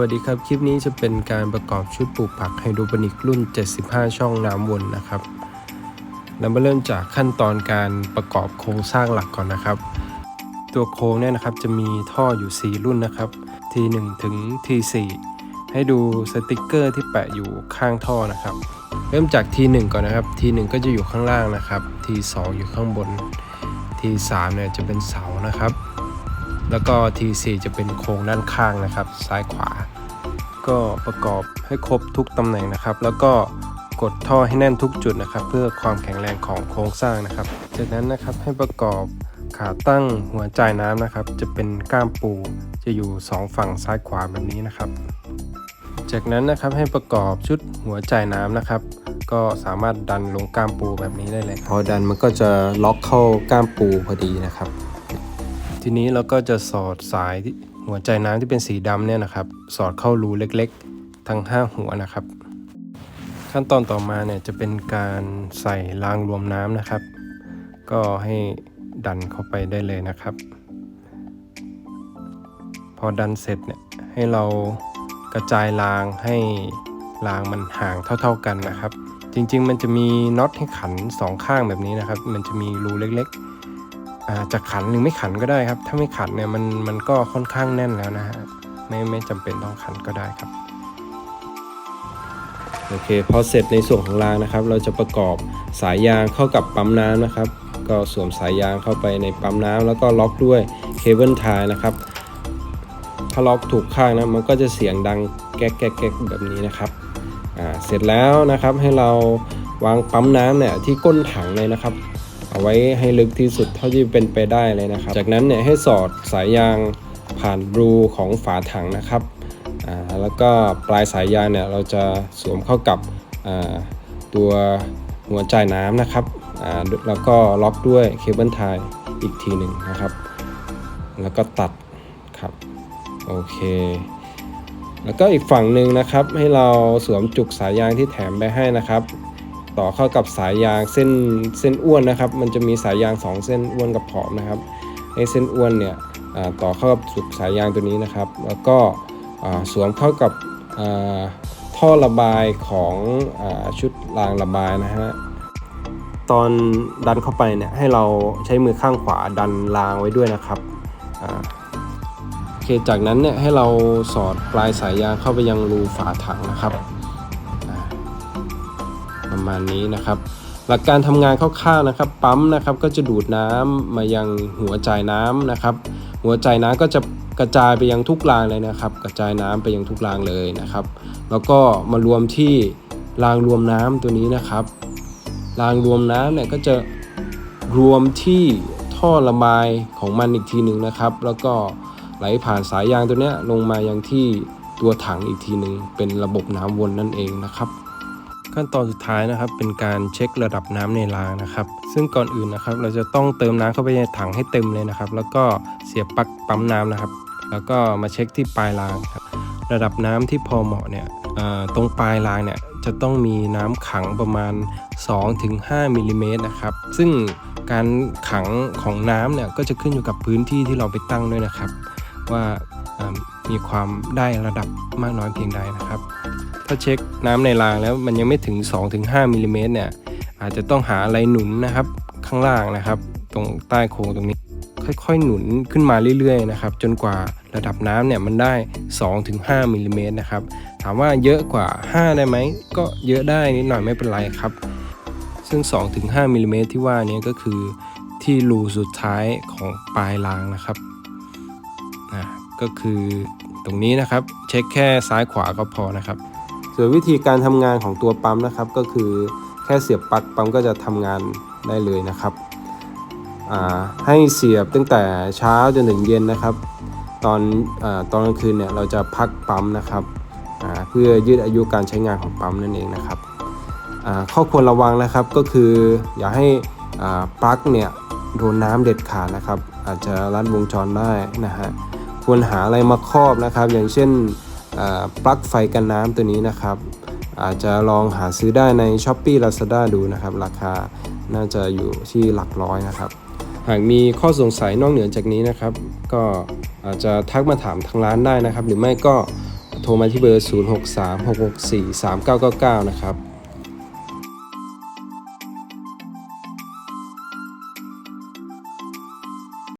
วัสดีครับ คลิปนี้จะเป็นการประกอบชุดปลูกผักไฮโดรโปนิกรุ่น 75 ช่องน้ำวนนะครับ เรามาเริ่มจากขั้นตอนการประกอบโครงสร้างหลักก่อนนะครับ ตัวโครงเนี่ยนะครับจะมีท่ออยู่ 4 รุ่นนะครับ T1 ถึง T4 ให้ดูสติกเกอร์ที่แปะอยู่ข้างท่อนะครับ เริ่มจาก T1 ก่อนนะครับ T1 ก็จะอยู่ข้างล่างนะครับ T2 อยู่ข้างบน T3 เนี่ยจะเป็นเสานะครับ แล้วก็ T4 จะเป็นโครงด้านข้างนะครับ ซ้ายขวา ก็ประกอบให้ครบทุกตำแหน่งนะครับ แล้วก็กดท่อให้แน่นทุกจุดนะครับ เพื่อความแข็งแรงของโครงสร้างนะครับ จากนั้นนะครับให้ประกอบขาตั้งหัวจ่ายน้ำนะครับ จะเป็นก้ามปูจะอยู่ 2 ฝั่งซ้ายขวาแบบนี้นะครับ จากนั้นนะครับให้ประกอบชุดหัวจ่ายน้ำนะครับ ก็สามารถดันลงก้ามปูแบบนี้ได้เลย พอดันมันก็จะล็อกเข้าก้ามปูพอดีนะครับ ทีนี้เราก็จะสอดสายที่หัวใจน้ำที่เป็นสีดำเนี่ยนะครับ สอดเข้ารูเล็กๆ ทั้ง 5 หัวนะครับ ขั้นตอนต่อมาเนี่ยจะเป็นการใส่รางรวมน้ำนะครับ ก็ให้ดันเข้าไปได้เลยนะครับ พอดันเสร็จเนี่ยให้เรากระจายรางให้รางมันห่างเท่า ๆกันนะครับ จริงๆ มันจะมีน็อตให้ขันสองข้างแบบนี้นะครับ มันจะมีรูเล็กๆ จะขันหรือไม่ขันก็ได้ครับ ถ้าไม่ขันเนี่ยมันมันก็ค่อนข้างแน่นแล้วนะฮะไม่ไม่จำเป็นต้องขันก็ได้ครับโอเคพอเสร็จในส่วนของรางนะครับ เราจะประกอบสายยางเข้ากับปั๊มน้ำนะครับ ก็สวมสายยางเข้าไปในปั๊มน้ำแล้วก็ล็อกด้วยเคเบิลไทยนะครับถ้าล็อกถูกข้างนะมันก็จะเสียงดังแก๊กแก๊กแก๊กแบบนี้นะครับอ่าเสร็จแล้วนะครับให้เราวางปั๊มน้ำเนี่ยที่ก้นถังเลยนะครับ เอาไว้ให้ลึกที่สุดเท่าที่เป็นไปได้เลยนะครับ จากนั้นเนี่ยให้สอดสายยางผ่านรูของฝาถังนะครับอ่าแล้วก็ปลายสายยางเนี่ยเราจะสวมเข้ากับอ่าตัวหัวจ่ายน้ำนะครับอ่าแล้วก็ล็อกด้วยเคเบิลไทยอีกทีหนึ่งนะครับ แล้วก็ตัดครับโอเค แล้วก็อีกฝั่งหนึ่งนะครับให้เราสวมจุกสายยางที่แถมไปให้นะครับ ต่อเข้ากับสายยางเส้นเส้นอ้วนนะครับ มันจะมีสายยาง 2 เส้นอ้วนกับผอมนะครับให้เส้นอ้วนเนี่ยต่อเข้ากับจุกสายยางตัวนี้นะครับ แล้วก็สวมเข้ากับท่อระบายของอชุดรางระบายนะฮะตอนดันเข้าไปเนี่ยให้เราใช้มือข้างขวาดันรางไว้ด้วยนะครับโอเคจากนั้นเนี่ยให้เราสอดปลายสายยางเข้าไปยังรูฝาถังนะครับ ประมาณนี้นะครับ หลักการทำงานคร่าวๆนะครับ ปั๊มนะครับก็จะดูดน้ำมายังหัวจ่ายน้ำนะครับ หัวจ่ายน้ำก็จะกระจายไปยังทุกรางเลยนะครับ กระจายน้ำไปยังทุกรางเลยนะครับ แล้วก็มารวมที่รางรวมน้ำตัวนี้นะครับ รางรวมน้ำเนี่ยก็จะรวมที่ท่อระบายของมันอีกทีหนึ่งนะครับ แล้วก็ไหลผ่านสายยางตัวนี้ลงมายังที่ตัวถังอีกทีหนึ่งเป็นระบบน้ำวนนั่นเองนะครับ ขั้นตอนสุดท้ายนะครับ เป็นการเช็คระดับน้ำในรางนะครับ ซึ่งก่อนอื่นนะครับ เราจะต้องเติมน้ำเข้าไปในถังให้เต็มเลยนะครับ แล้วก็เสียบปลั๊กปั๊มน้ำนะครับ แล้วก็มาเช็คที่ปลายรางครับระดับน้ำที่พอเหมาะเนี่ยตรงปลายรางเนี่ยจะต้องมีน้ำขังประมาณ 2-5มิลลิเมตรนะครับ ซึ่งการขังของน้ำเนี่ยก็จะขึ้นอยู่กับพื้นที่ที่เราไปตั้งด้วยนะครับ ว่า มีความได้ระดับมากน้อยเพียงใดนะครับ ถ้าเช็คน้ำในรางแล้วมันยังไม่ถึง 2-5มิลลิเมตรเนี่ยอาจจะต้องหาอะไรหนุนนะครับข้างล่างนะครับ ตรงใต้โครงตรงนี้ ค่อยๆ หนุนขึ้นมาเรื่อยๆนะครับจนกว่าระดับน้ำเนี่ยมันได้ 2-5มิลลิเมตรนะครับถามว่าเยอะกว่า 5 ได้ไหมก็เยอะได้นิดหน่อยไม่เป็นไรครับ ซึ่ง 2-5มิลลิเมตรที่ว่านี้ก็คือที่รูสุดท้ายของปลายรางนะครับอ่า ก็คือตรงนี้นะครับเช็คแค่ซ้ายขวาก็พอนะครับ ส่วนวิธีการทำงานของตัวปั๊มนะครับ ก็คือแค่เสียบปลั๊กปั๊มก็จะทำงานได้เลยนะครับให้เสียบตั้งแต่เช้าจนถึงเย็นนะครับ ตอนอตอนกลางคืนเนี่ยเราจะพักปั๊มนะครับเพื่อยืดอายุการใช้งานของปั๊มนั่นเองนะครับข้อควรระวังนะครับก็คือ อย่าให้ปลั๊กเนี่ยโดนน้ำเด็ดขาดนะครับ อาจจะรัดวงจรได้นะฮะ ควรหาอะไรมาครอบนะครับ อย่างเช่นปลั๊กไฟกันน้ำตัวนี้นะครับ อาจจะลองหาซื้อได้ใน s h อ p e e Lazada ดูนะครับ ราคาน่าจะอยู่ที่หลักร้อยนะครับ หากมีข้อสงสัยนอกเหนือจากนี้นะครับ ก็อาจจะทักมาถามทางร้านได้นะครับ หรือไม่ก็โทรมาที่เบอร์ 0636643999 นะครับ